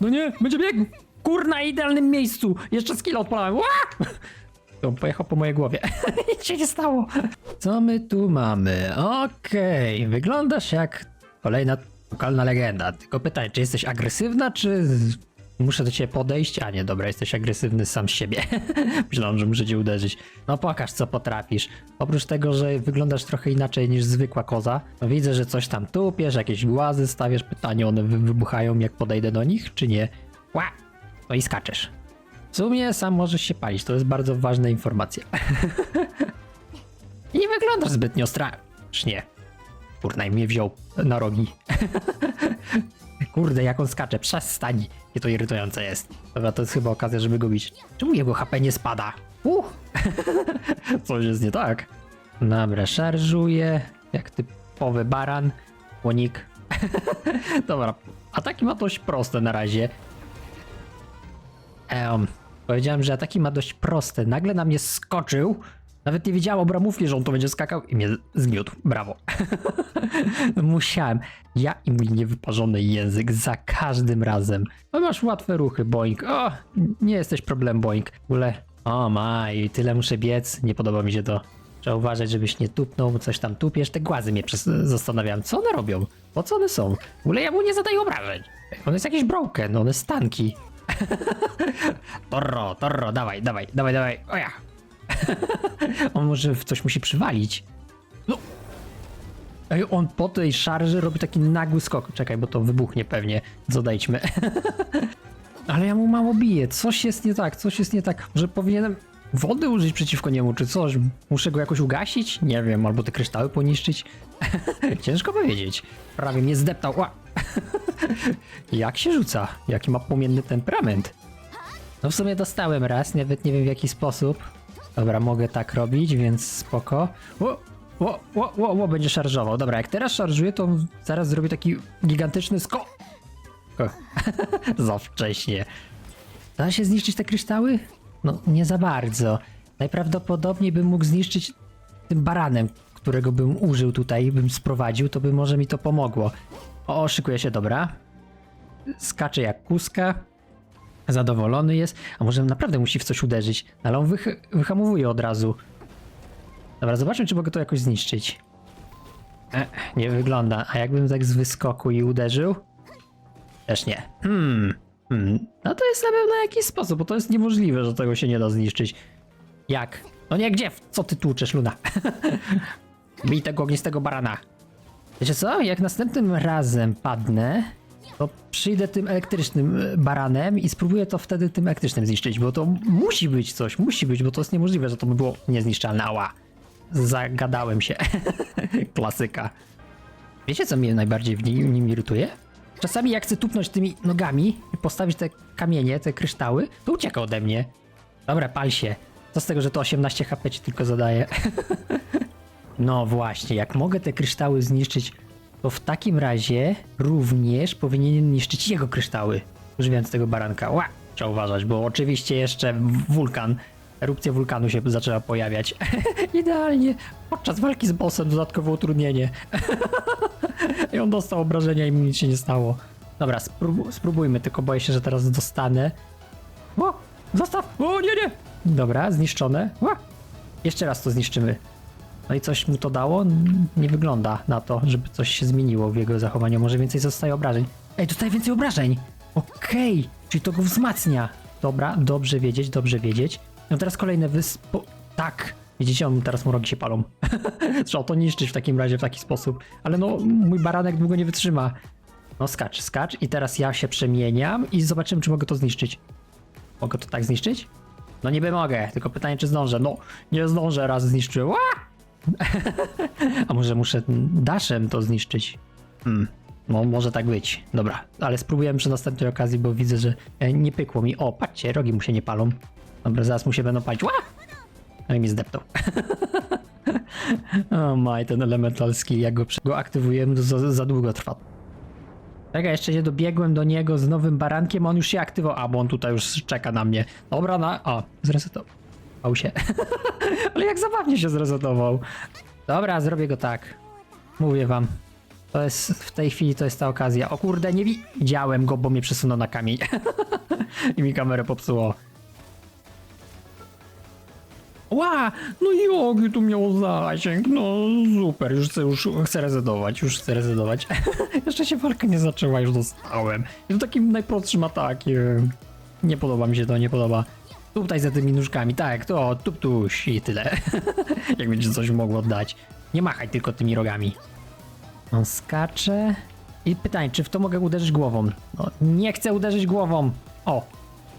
No nie, będzie biegł! Kurna, idealnym miejscu! Jeszcze skill odpalałem. Ła! To pojechał po mojej głowie. Nic się nie stało. Co my tu mamy? Okej, wyglądasz jak kolejna lokalna legenda. Tylko pytanie, czy jesteś agresywna, czy muszę do ciebie podejść? A nie, dobra, jesteś agresywny sam z siebie. Myślałem, że muszę cię uderzyć. No pokaż, co potrafisz. Oprócz tego, że wyglądasz trochę inaczej niż zwykła koza, no widzę, że coś tam tupiesz, jakieś głazy stawiasz. Pytanie, one wy- wybuchają, jak podejdę do nich, czy nie? Ła! No i skaczesz. W sumie sam możesz się palić, to jest bardzo ważna informacja. I nie wyglądasz zbytnio strasznie. Kurna, i mnie wziął na rogi. Kurde, jak on skacze, przestań. I to irytujące jest. Dobra, to jest chyba okazja, żeby go bić. Czemu jego HP nie spada? Uh! Coś jest nie tak. Dobra, szarżuje. Jak typowy baran. Łonik. Dobra, ataki ma dość proste na razie. Em, powiedziałem, że ataki ma dość proste. Nagle na mnie skoczył. Nawet nie wiedziałem obramówki, że on to będzie skakał i mnie zgniótł. Brawo. Musiałem. Ja i mój niewyparzony język za każdym razem. No masz łatwe ruchy, boing. O, nie jesteś problem, boing. W ogóle, o maj, tyle muszę biec. Nie podoba mi się to. Trzeba uważać, żebyś nie tupnął, coś tam tupiesz. Te głazy mnie przez... zastanawiałem, co one robią? Po co one są? W ogóle ja mu nie zadaję obrażeń. On jest jakiś broken, one jest tanki. Torro, torro, dawaj, dawaj, dawaj, dawaj. O ja. On może w coś musi przywalić. No. Ej, on po tej szarży robi taki nagły skok. Czekaj, bo to wybuchnie pewnie. Zodejdźmy. Ale ja mu mało biję. Coś jest nie tak, coś jest nie tak. Że powinienem wody użyć przeciwko niemu, czy coś? Muszę go jakoś ugasić? Nie wiem, albo te kryształy poniszczyć. Ciężko powiedzieć. Prawie mnie zdeptał. Jak się rzuca? Jaki ma płomienny temperament? No w sumie dostałem raz, nawet nie wiem w jaki sposób. Dobra, mogę tak robić, więc spoko. O, o, o, o, o będzie szarżował. Dobra, jak teraz szarżuję, to zaraz zrobię taki gigantyczny skok. O, za wcześnie. Da się zniszczyć te kryształy? No, nie za bardzo. Najprawdopodobniej bym mógł zniszczyć tym baranem, którego bym użył tutaj, bym sprowadził, to by może mi to pomogło. O, szykuje się, dobra. Skacze jak kuska. Zadowolony jest. A może naprawdę musi w coś uderzyć? Ale on wych wyhamowuje od razu. Dobra, zobaczmy, czy mogę to jakoś zniszczyć. E, nie wygląda. A jakbym tak z wyskoku i uderzył? Też nie. Hmm. hmm. No to jest na pewno jakiś sposób, bo to jest niemożliwe, że tego się nie da zniszczyć. Jak? No nie, gdzie? Co ty tłuczesz, Luna? Bij tego ognistego barana. Wiecie co? Jak następnym razem padnę, to przyjdę tym elektrycznym e, baranem i spróbuję to wtedy tym elektrycznym zniszczyć, bo to musi być coś, musi być, bo to jest niemożliwe, że to by było niezniszczalne. Ała. Zagadałem się. Klasyka. Wiecie, co mnie najbardziej w nim, nim irytuje? Czasami jak chcę tupnąć tymi nogami i postawić te kamienie, te kryształy, to ucieka ode mnie. Dobra, pal się. Co z tego, że to 18 HP ci tylko zadaje? No właśnie, jak mogę te kryształy zniszczyć, to w takim razie również powinienem niszczyć jego kryształy, używając tego baranka. Ła! Trzeba uważać, bo oczywiście jeszcze wulkan, erupcja wulkanu się zaczęła pojawiać. Idealnie, podczas walki z bossem dodatkowe utrudnienie. I on dostał obrażenia i mu nic się nie stało. Dobra, sprób- spróbujmy, tylko boję się, że teraz dostanę. O! Zostaw! O, nie, nie! Dobra, zniszczone. Ła! Jeszcze raz to zniszczymy. No i coś mu to dało? Nie wygląda na to, żeby coś się zmieniło w jego zachowaniu. Może więcej zostaje obrażeń. Ej, dostaje więcej obrażeń! Okej, czyli to go wzmacnia. Dobra, dobrze wiedzieć, dobrze wiedzieć. No teraz kolejne wyspo... Tak! Widzicie, on teraz mu rogi się palą. Trzeba to niszczyć w takim razie w taki sposób. Ale no, mój baranek długo nie wytrzyma. No skacz, skacz i teraz ja się przemieniam i zobaczymy, czy mogę to zniszczyć. Mogę to tak zniszczyć? No niby mogę, tylko pytanie, czy zdążę. No, nie zdążę, raz zniszczyłem. Ła! A może muszę daszem to zniszczyć? Hmm. No, może tak być. Dobra, ale spróbujemy przy następnej okazji, bo widzę, że e, nie pykło mi. O, patrzcie, rogi mu się nie palą. Dobra, zaraz mu się będą palić. Ła! Ale mi zdeptał. o maj, ten elementalski, jak go, go aktywujemy, to za, za długo trwa. Czekaj, jeszcze nie dobiegłem do niego z nowym barankiem, on już się aktywował. A, bo on tutaj już czeka na mnie. Dobra, na... O, zresetował się. Ale jak zabawnie się zresetował. Dobra, zrobię go tak. Mówię wam. To jest, w tej chwili to jest ta okazja. O kurde, nie wi- widziałem go, bo mnie przesunął na kamień. I mi kamerę popsuło. Ła! No i jaki tu miał zasięg, no super, już chcę, już chcę rezydować, już chcę rezydować. Jeszcze się walka nie zaczęła, już dostałem. I to takim najprostszym atakiem. Nie podoba mi się to, nie podoba. Tutaj za tymi nóżkami, tak, to tuptuś i tyle. Jak będzie coś mogło dać. Nie machaj tylko tymi rogami. On skacze. I pytanie, czy w to mogę uderzyć głową? No, nie chcę uderzyć głową. O,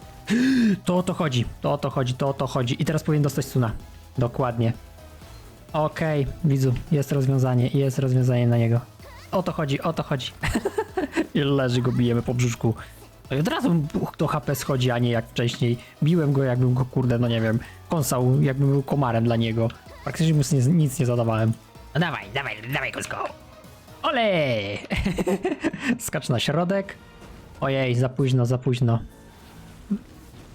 to o to chodzi, to o to chodzi, to o to chodzi. I teraz powinien dostać suna. Dokładnie. Okej, widzu, jest rozwiązanie, jest rozwiązanie na niego. O to chodzi, o to chodzi. I leży go, bijemy po brzuszku. No i od razu to HP schodzi, a nie jak wcześniej. Biłem go, jakbym go, kurde, no nie wiem, kąsał, jakbym był komarem dla niego. Praktycznie mu nic, nic nie zadawałem. No dawaj, dawaj, dawaj, kusko. Ole! Skacz na środek. Ojej, za późno, za późno.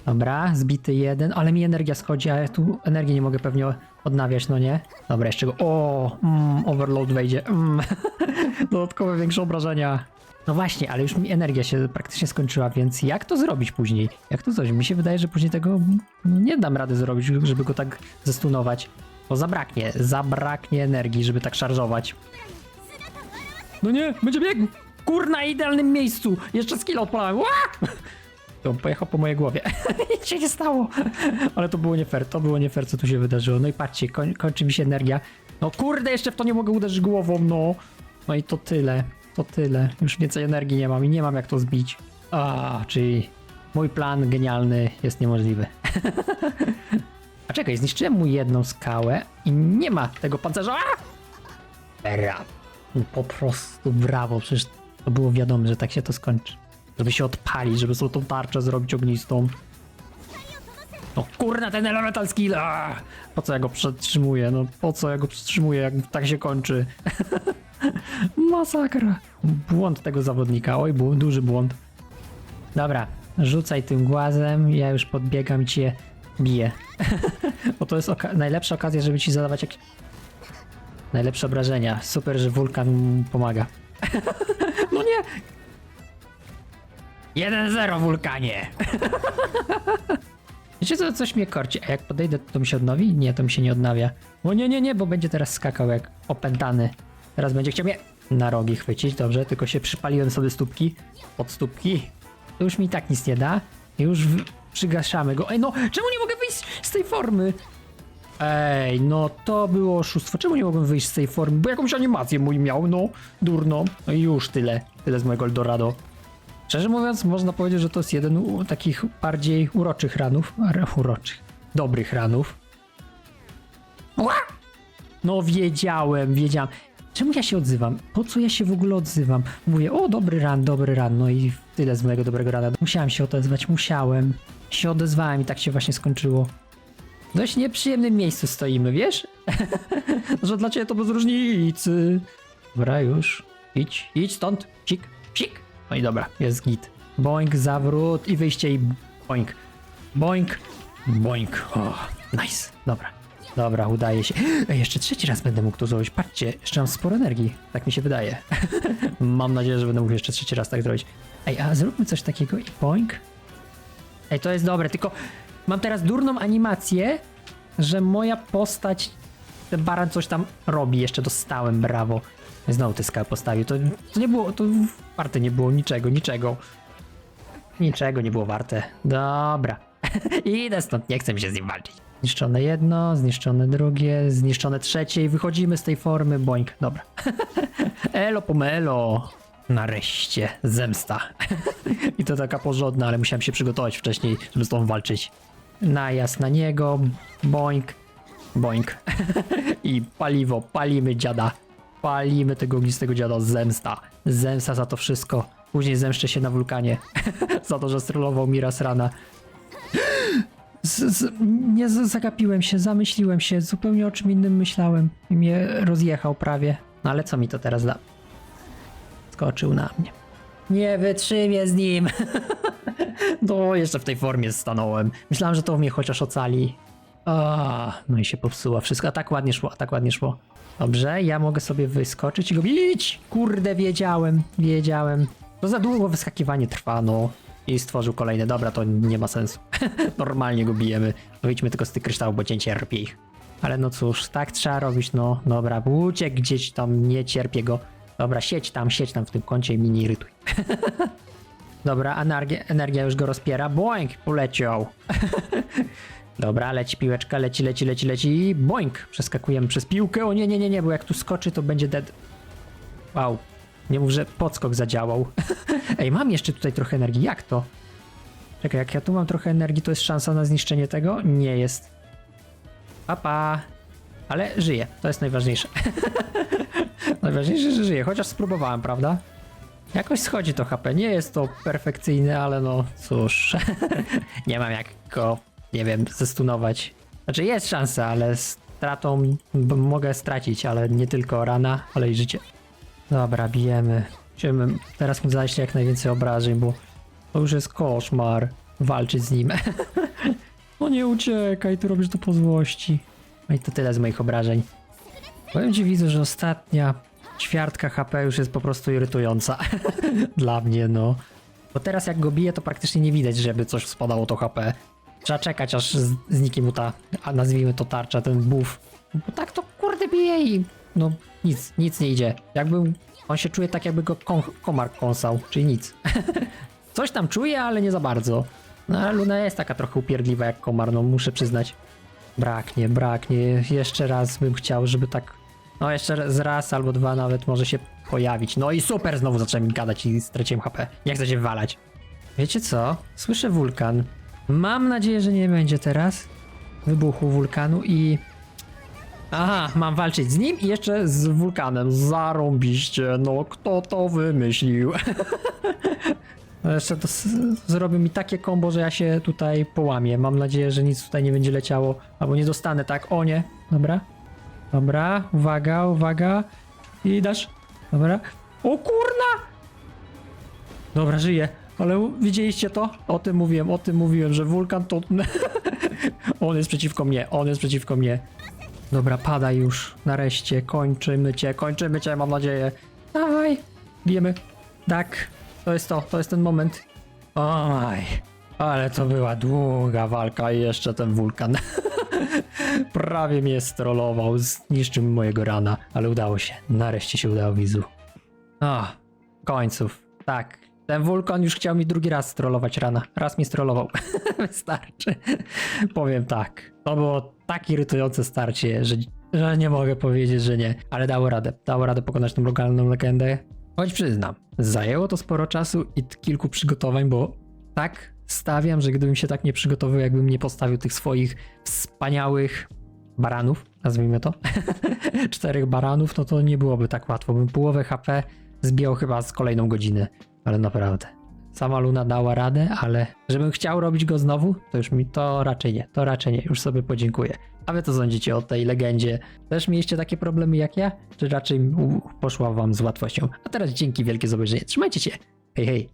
Dobra, zbity jeden, ale mi energia schodzi, a ja tu energii nie mogę pewnie odnawiać, no nie? Dobra, jeszcze go. O, mm, overload wejdzie. Mm. Dodatkowe większe obrażenia. No właśnie, ale już mi energia się praktycznie skończyła, więc jak to zrobić później? Jak to zrobić? Mi się wydaje, że później tego no, nie dam rady zrobić, żeby go tak zestunować. Bo zabraknie, zabraknie energii, żeby tak szarżować. No nie, będzie biegł! Kurna, idealnym miejscu! Jeszcze skill odpalałem. Ła! To pojechał po mojej głowie. Nic się nie stało. Ale to było nie fair, to było nie fair, co tu się wydarzyło. No i patrzcie, koń, kończy mi się energia. No kurde, jeszcze w to nie mogę uderzyć głową, no. No i to tyle, to tyle. Już więcej energii nie mam i nie mam jak to zbić. A, czyli mój plan genialny jest niemożliwy. A czekaj, zniszczyłem mu jedną skałę i nie ma tego pancerza. Brawo. Po prostu brawo, przecież to było wiadome, że tak się to skończy. Żeby się odpalić, żeby sobie tą tarczę zrobić ognistą. No kurna, ten elemental skill! aaa! Po co ja go przetrzymuję? No po co ja go przetrzymuję, jak tak się kończy? Masakra. Błąd tego zawodnika, oj, bu- duży błąd. Dobra, rzucaj tym głazem, ja już podbiegam i cię biję. Bo to jest oka- najlepsza okazja, żeby ci zadawać jakieś... Najlepsze obrażenia. Super, że wulkan pomaga. no nie! 1-0 wulkanie! Wiecie co, coś mnie korci, a jak podejdę to mi się odnowi? Nie, to mi się nie odnawia. O nie, nie, nie, bo będzie teraz skakał jak opętany. Teraz będzie chciał mnie na rogi chwycić, dobrze, tylko się przypaliłem sobie stópki, pod stópki. To już mi tak nic nie da. Już w... przygaszamy go. Ej no, czemu nie mogę wyjść z tej formy? Ej, no to było oszustwo. Czemu nie mogłem wyjść z tej formy? Bo jakąś animację mój miał, no, durno. No i już tyle. Tyle z mojego Eldorado. Szczerze mówiąc, można powiedzieć, że to jest jeden u takich bardziej uroczych ranów. Uroczych. Dobrych ranów. Ła! No wiedziałem, wiedziałem. Czemu ja się odzywam? Po co ja się w ogóle odzywam? Mówię, o dobry ran, dobry ran, no i tyle z mojego dobrego rana. Musiałem się odezwać, musiałem. Się odezwałem i tak się właśnie skończyło. W dość nieprzyjemnym miejscu stoimy, wiesz? że dla ciebie to bez różnicy. Dobra, już. Idź, idź stąd. Psik, psik. No i dobra, jest git. Boink, zawrót i wyjście i boink. Boink, boink. O, nice. Dobra. Dobra, udaje się. Ej, jeszcze trzeci raz będę mógł to zrobić. Patrzcie, jeszcze mam sporo energii. Tak mi się wydaje. mam nadzieję, że będę mógł jeszcze trzeci raz tak zrobić. Ej, a zróbmy coś takiego i boink. Ej, to jest dobre, tylko mam teraz durną animację, że moja postać, ten baran coś tam robi. Jeszcze dostałem, brawo. Znowu tę skałę postawił. To, to nie było, to warte nie było niczego, niczego. Niczego nie było warte. Dobra. Idę stąd, nie chcę mi się z nim walczyć. Zniszczone jedno, zniszczone drugie, zniszczone trzecie i wychodzimy z tej formy. Boink, dobra. Elo pomelo. Nareszcie, zemsta. I to taka porządna, ale musiałem się przygotować wcześniej, żeby z tą walczyć. Najazd na niego, boink, boink. I paliwo, palimy dziada. Palimy tego ognistego dziada, zemsta. Zemsta za to wszystko. Później zemszczę się na wulkanie. za to, że strollował mi raz rana. Z, z, nie z, zagapiłem się, zamyśliłem się, zupełnie o czym innym myślałem. I mnie rozjechał prawie. No ale co mi to teraz da? Skoczył na mnie. Nie wytrzymię z nim. no, jeszcze w tej formie stanąłem. Myślałem, że to mnie chociaż ocali. O, no i się popsuło wszystko. A tak ładnie szło, a tak ładnie szło. Dobrze, ja mogę sobie wyskoczyć i go bić. Kurde, wiedziałem, wiedziałem. To za długo wyskakiwanie trwa, no. I stworzył kolejny. Dobra, to nie ma sensu. Normalnie go bijemy. Wyjdźmy tylko z tych kryształów, bo cię cierpi. Ale no cóż, tak trzeba robić, no. Dobra, uciekł gdzieś tam, nie cierpię go. Dobra, siedź tam, siedź tam w tym kącie i mi nie irytuj. Dobra, energia, energia już go rozpiera. Boink, poleciał. Dobra, leci piłeczka, leci, leci, leci, leci. Boink! Przeskakujemy przez piłkę. O nie, nie, nie, nie, bo jak tu skoczy, to będzie dead. Wow. Nie mów, że podskok zadziałał. Ej, mam jeszcze tutaj trochę energii. Jak to? Czekaj, jak ja tu mam trochę energii, to jest szansa na zniszczenie tego? Nie jest. Papa. Ale żyje. To jest najważniejsze. najważniejsze, że żyje. Chociaż spróbowałem, prawda? Jakoś schodzi to HP. Nie jest to perfekcyjne, ale no cóż. nie mam jak go, nie wiem, zestunować. Znaczy jest szansa, ale stratą mogę stracić, ale nie tylko rana, ale i życie. Dobra, bijemy. Musimy teraz mu zajść jak najwięcej obrażeń, bo to już jest koszmar walczyć z nim. no nie uciekaj, tu robisz to po złości. No i to tyle z moich obrażeń. Powiem ci widzę, że ostatnia ćwiartka HP już jest po prostu irytująca. Dla mnie, no. Bo teraz jak go biję, to praktycznie nie widać, żeby coś spadało to HP. Trzeba czekać, aż zniknie mu ta, a nazwijmy to tarcza, ten buff. Bo tak to kurde bije i no nic, nic nie idzie. Jakby on się czuje tak, jakby go kon, komar kąsał, czyli nic. Coś tam czuje, ale nie za bardzo. No ale Luna jest taka trochę upierdliwa jak komar, no muszę przyznać. Braknie, braknie. Jeszcze raz bym chciał, żeby tak. No jeszcze z raz albo dwa nawet może się pojawić. No i super, znowu zacząłem gadać i straciłem HP. Nie chcę się walać. Wiecie co? Słyszę wulkan. Mam nadzieję, że nie będzie teraz wybuchu wulkanu i... Aha, mam walczyć z nim i jeszcze z wulkanem. Zarąbiście, no kto to wymyślił? No Jeszcze to zrobił mi takie kombo, że ja się tutaj połamię. Mam nadzieję, że nic tutaj nie będzie leciało. Albo nie dostanę, tak? O nie. Dobra. Dobra, uwaga, uwaga. I dasz. Dobra. O kurna! Dobra, żyję. Ale widzieliście to? O tym mówiłem, o tym mówiłem, że wulkan to... on jest przeciwko mnie, on jest przeciwko mnie. Dobra, pada już. Nareszcie, kończymy cię, kończymy cię, mam nadzieję. Dawaj, bijemy. Tak, to jest to, to jest ten moment. Oj, ale to była długa walka i jeszcze ten wulkan. Prawie mnie strollował, zniszczył mojego rana, ale udało się. Nareszcie się udało, widzu. O, końców. Tak. Ten wulkan już chciał mi drugi raz strollować rana. Raz mnie strollował. Wystarczy. Powiem tak. To było tak irytujące starcie, że, że nie mogę powiedzieć, że nie. Ale dało radę. Dało radę pokonać tą lokalną legendę. Choć przyznam, zajęło to sporo czasu i kilku przygotowań, bo tak stawiam, że gdybym się tak nie przygotował, jakbym nie postawił tych swoich wspaniałych baranów, nazwijmy to, czterech baranów, no to nie byłoby tak łatwo. Bym połowę HP zbijał chyba z kolejną godzinę, ale naprawdę. Sama Luna dała radę, ale żebym chciał robić go znowu, to już mi to raczej nie, to raczej nie, już sobie podziękuję. A wy co sądzicie o tej legendzie? Też mieliście takie problemy jak ja? Czy raczej poszła wam z łatwością? A teraz dzięki wielkie za obejrzenie. Trzymajcie się. Hej, hej.